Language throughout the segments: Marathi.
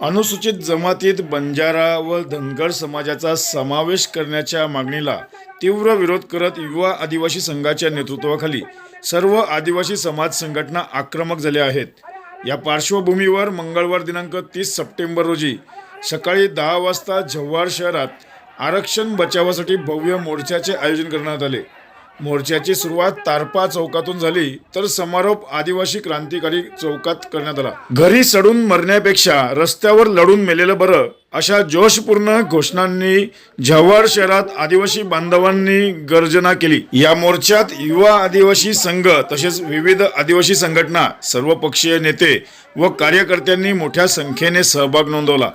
अनुसूचित जमातीत बंजारा व धनगर समाजाचा समावेश करण्याच्या मागणीला तीव्र विरोध करत युवा आदिवासी संघाच्या नेतृत्वाखाली सर्व आदिवासी समाज संघटना आक्रमक झाल्या आहेत. या पार्श्वभूमीवर मंगळवार दिनांक तीस सप्टेंबर रोजी सकाळी दहा वाजता जव्हार शहरात आरक्षण बचावासाठी भव्य मोर्चाचे आयोजन करण्यात आले. मोर्चाची सुरुवात तारपा चौकातून झाली तर समारोप आदिवासी क्रांतिकारी चौकात करण्यात आला. घरी सडून मरण्यापेक्षा रस्त्यावर लढून मेलेलं बरं अशा जोशपूर्ण घोषणांनी जव्हार शहरात आदिवासी बांधवांनी गर्जना केली. या मोर्चात युवा आदिवासी संघ तसेच विविध आदिवासी संघटना सर्वपक्षीय नेते व कार्यकर्त्यांनी मोठ्या संख्येने सहभाग नोंदवला.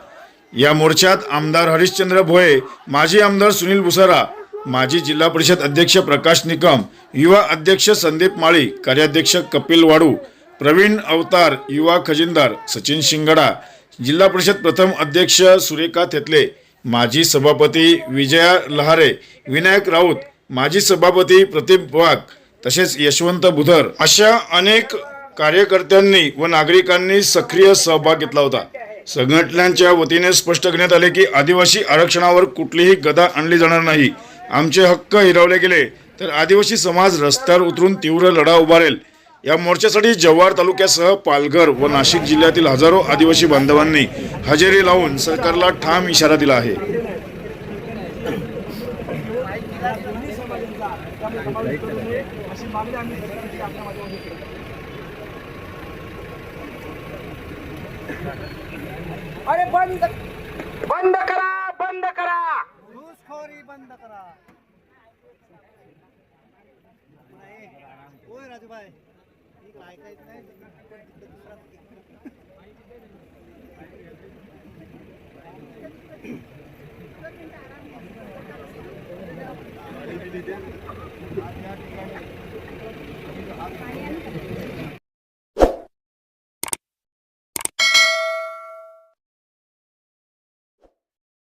या मोर्चात आमदार हरिश्चंद्र भोये माजी आमदार सुनील बुसारा माजी जिल्हा परिषद अध्यक्ष प्रकाश निकम युवा अध्यक्ष संदीप माळी कार्याध्यक्ष कपिल वाडू प्रवीण अवतार युवा खजिनदार सचिन शिंगडा जिल्हा परिषद प्रथम अध्यक्ष सुरेखा थेतले माजी सभापती विजया लहारे विनायक राऊत माजी सभापती प्रदीप वाघ तसेच यशवंत बुधर. अशा अनेक कार्यकर्त्यांनी व नागरिकांनी सक्रिय सहभाग घेतला होता. संघटनांच्या वतीने स्पष्ट करण्यात आले की आदिवासी आरक्षणावर कुठलीही गदा आणली जाणार नाही. आमचे हक्क हिरावले गेले तर आदिवासी समाज रस्त्यावर उतरून तीव्र लढा उभारेल. या मोर्चासाठी जव्हार तालुक्यासह पालघर व नाशिक जिल्ह्यातील हजारो आदिवासी बांधवांनी हजेरी लावून सरकारला ठाम इशारा दिला आहे. अरे बंद बंद बंद करा. होय राजूभाई. ठीक ऐकायचं नाही दुसरा या ठिकाणी